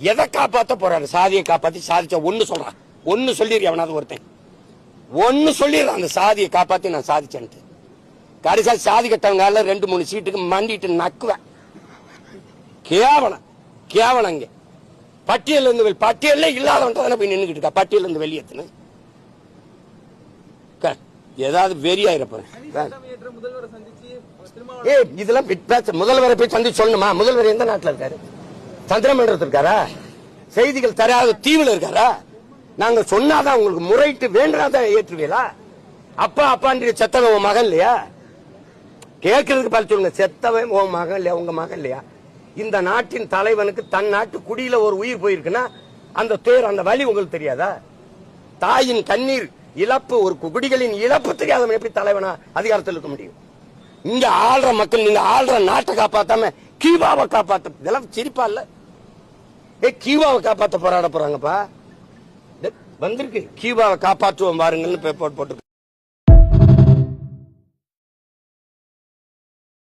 எதை காப்பாத்த போறாரு? சாதியை காப்பாத்தி சாதிச்ச ஒன்னு சொல்றான். ஒன்னு சொல்லிடு எவனாவது ஒருத்தன். ஒன்னு சொல்லிடுறான் அந்த சாதியை காப்பாத்தி நான் சாதிச்சேன்ட்டு. கடைசியா சாதி கட்டவங்க ரெண்டு மூணு சீட்டுக்கு மண்டிட்டு நக்குவேன். கேவலம். கேவலங்க பட்டியல் இருந்து வெளி- பட்டியல்ல இல்லாதவன் தானே போய் நின்றுக்கிட்டு இருக்கா? பட்டியல் இருந்து வெளியேத்துன்னு க- ஏதாவது வெறியாயிரப்போறேன் தலைமையேற்ற முதல்வரை ஏய் இதெல்லாம் பேச முதல்வரை போய் சந்திச்சு சொல்லணுமா? முதல்வர் எந்த நாட்டில் இருக்காரு? சந்திரமண்டலத்தில் இருக்காரா செய்திகள் தராத தீவில் இருக்காரா? நாங்க சொன்னாதான் உங்களுக்கு முறையிட்டு வேண்டாதான் ஏற்றுவீங்களா? அப்பா அப்பான்ற செத்தவன் உன் மகன் இல்லையா? கேட்கறதுக்கு பல சொல்லுங்க. செத்தவன் உன் மகன் இல்லையா? உங்க மகன் இல்லையா? இந்த நாட்டின் தலைவனுக்கு தன் நாட்டு குடியில ஒரு உயிர் போயிருக்குன்னா அந்த துயர் அந்த வழி உங்களுக்கு தெரியாதா? தாயின் கண்ணீர் இழப்பு ஒரு குடிகளின் இழப்பு தெரியாதவன் எப்படி தலைவனா அதிகாரத்தில் இருக்க முடியும்? இங்க ஆள்ற மக்கள் நீங்க ஆள்ற நாட்டை காப்பாத்தாம கீபாவை காப்பாத்த இதெல்லாம் சிரிப்பா இல்லை? ஏ கியூபாவை காப்பாற்ற போராட போறாங்கப்பா. வந்திருக்கு. கியூபாவை காப்பாற்றுவோம் பாருங்கன்னு போட்டு போட்டு